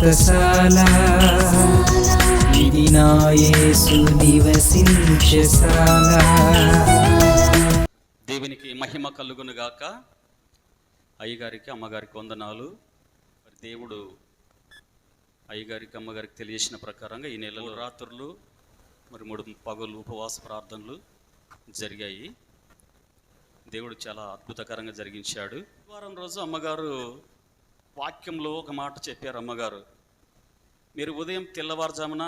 వ్రతశాల ఇది నివసించశాల దేవునికి మహిమ కలుగునుగాక అయ్యగారికి అమ్మగారికి వందనాలు. మరి దేవుడు అయ్యగారికి అమ్మగారికి తెలియజేసిన ప్రకారంగా ఈ నెలలో రాత్రులు మరి మూడు పగలు ఉపవాస ప్రార్థనలు జరిగాయి. దేవుడు చాలా అద్భుతకరంగా జరిగించాడు. వారం రోజు అమ్మగారు వాక్యంలో ఒక మాట చెప్పారు అమ్మగారు. మీరు ఉదయం తెల్లవారుజామున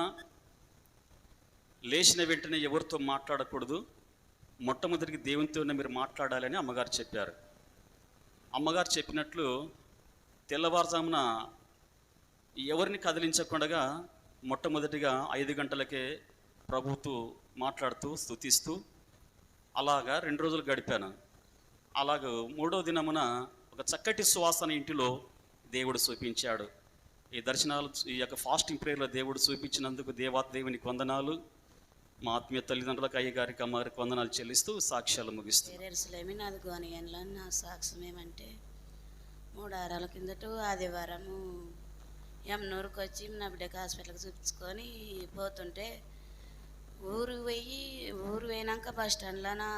లేచిన వెంటనే ఎవరితో మాట్లాడకూడదు మొట్టమొదటికి దేవునితోనే మీరు మాట్లాడాలని అమ్మగారు చెప్పారు. అమ్మగారు చెప్పినట్లు తెల్లవారుజామున ఎవరిని కదిలించకుండా మొట్టమొదటిగా ఐదు గంటలకే ప్రభుతో మాట్లాడుతూ స్తుతిస్తూ అలాగా రెండు రోజులు గడిపాను. అలాగ మూడో దినమున ఒక చక్కటి సువాసన ఇంటిలో దేవుడు చూపించాడు. ఈ దర్శనాలు ఈ యొక్క ఫాస్టింగ్ ప్రేయర్లో దేవుడు చూపించినందుకు దేవా దేవునికి వందనాలు. మా ఆత్మీయ తల్లిదండ్రులకు అయ్యగారికి అమ్మగారికి వందనాలు చెల్లిస్తూ సాక్ష్యాలు ముగిస్తూ నాది గోనియన్లో నా సాక్ష్యం ఏమంటే మూడు వారాల కిందట ఆదివారము ఎమ్నూరుకు వచ్చి నా బిడ్డకి హాస్పిటల్కి చూపించుకొని పోతుంటే ఊరు పోయి ఊరు పోయినాక బస్ స్టాండ్లో నా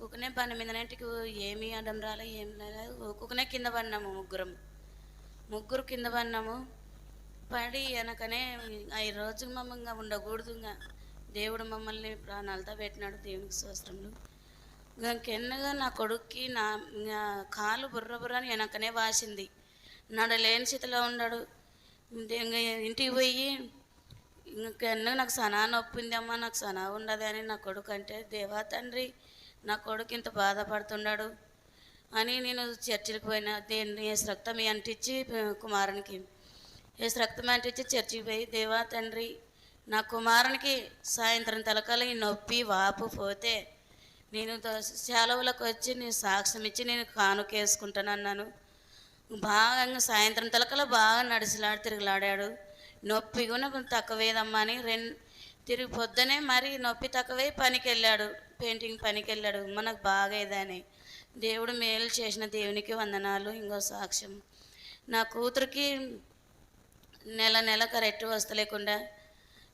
ఊకునే పని మీద ఇంటికి ఏమీ అడ్డం రాలే ఏం రాలేదు ఊకునే కింద పడినాము ముగ్గురం ముగ్గురు కింద పడినాము. పడి వెనకనే ఐదు రోజులు మమ్మంగా ఇంకా ఉండకూడదు ఇంకా దేవుడు మమ్మల్ని ప్రాణాలతో పెట్టినాడు దేవునికి స్వస్త్రములు ఇంకెన్నగా నా కొడుక్కి నా కాలు బుర్ర బుర్రని వెనకనే వాసింది. నడలేని స్థితిలో ఉన్నాడు. ఇంకా ఇంటికి పోయి ఇంకెన్నో నాకు సనా నొప్పింది అమ్మా నాకు సనా ఉండదు అని నా కొడుకు అంటే దేవా తండ్రి నా కొడుకు ఇంత బాధపడుతున్నాడు. అని నేను చర్చికి పోయిన దేన్ని ఏ రక్తం అంటించి కుమారునికి. ఏ రక్తం అంటించి చర్చికి పోయి దేవా తండ్రి నా కుమారునికి సాయంత్రం తలకాల ఈ నొప్పి వాపు పోతే నేను సెలవులకు వచ్చి నేను సాక్ష్యం ఇచ్చి నేను కానుకేసుకుంటాను అన్నాను. బాగా సాయంత్రం తలకల బాగా నడిచిలాడు తిరుగులాడాడు. నొప్పి కూడా తక్కువేదమ్మా అని రెండు తిరిగి పొద్దునే మరి నొప్పి తక్కువే పనికి వెళ్ళాడు పెయింటింగ్ పనికి వెళ్ళాడు మనకు బాగా ఇదని. దేవుడు మేలు చేసిన దేవునికి వందనాలు. ఇంకో సాక్ష్యం. నా కూతురికి నెల నెల కరెక్ట్ వస్తలేకుండా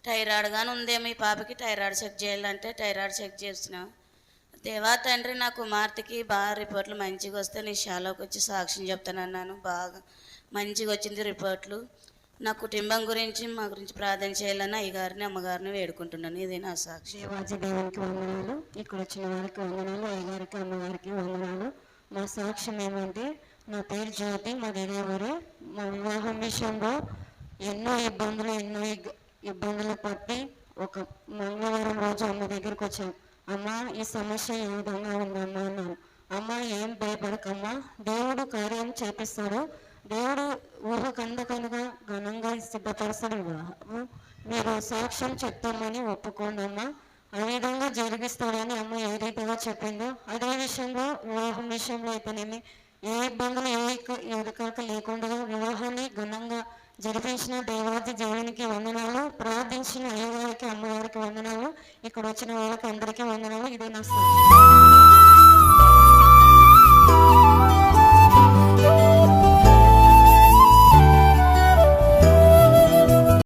థైరాయిడ్ కానీ ఉందేమో ఈ పాపకి టైరాయిడ్ చెక్ చేయాలంటే టైరాయిడ్ చెక్ చేసిన. దేవా తండ్రి నా కుమార్తెకి బాగా రిపోర్ట్లు మంచిగా వస్తే నీ షాలోకి వచ్చి సాక్ష్యం చెప్తానన్నాను. బాగా మంచిగా వచ్చింది రిపోర్ట్లు. నా కుటుంబం గురించి మా గురించి ప్రార్థన చేయాలని అయ్యగారిని అమ్మగారిని వేడుకుంటున్నాను. ఇది నా సాక్షి. దేవాజీ దేవునికి వందనాలు. ఇక్కడ వచ్చిన వారికి వందనాలు అయ్యగారికి అమ్మగారికి వందనాలు. మా సాక్ష్యం ఏమంటే నా పేరు జ్యోతి మా ఊరు మా వివాహం విషయంలో ఎన్నో ఇబ్బందులు ఎన్నో ఇబ్బందులు పట్టి ఒక మంగళవారం రోజు అమ్మ దగ్గరికి వచ్చాం. అమ్మ ఈ సమస్య ఏ విధంగా ఉందమ్మా? అన్నారు అమ్మ ఏం భయపడకమ్మా. దేవుడు కార్యం చేపిస్తాడు. దేవుడు ఊహకు ఘనంగా సిద్ధపరుస్తాడు వివాహం మీరు సాక్ష్యం చెప్తామని ఒప్పుకోండి అమ్మ ఆ విధంగా జరిగిస్తాడని అమ్మ ఏ రీతిగా చెప్పిందో అదే విషయంలో వివాహం విషయంలో అయితేనేమి ఏ ఇబ్బందులు ఏ ఎదుకాక లేకుండా వివాహాన్ని ఘనంగా జరిపించిన దేవాది దేవునికి వందనాలు ప్రార్థించిన అయ్యగారికి అమ్మవారికి వందనాలు ఇక్కడ వచ్చిన వాళ్ళకి అందరికీ వందనాలు. ఇదే నా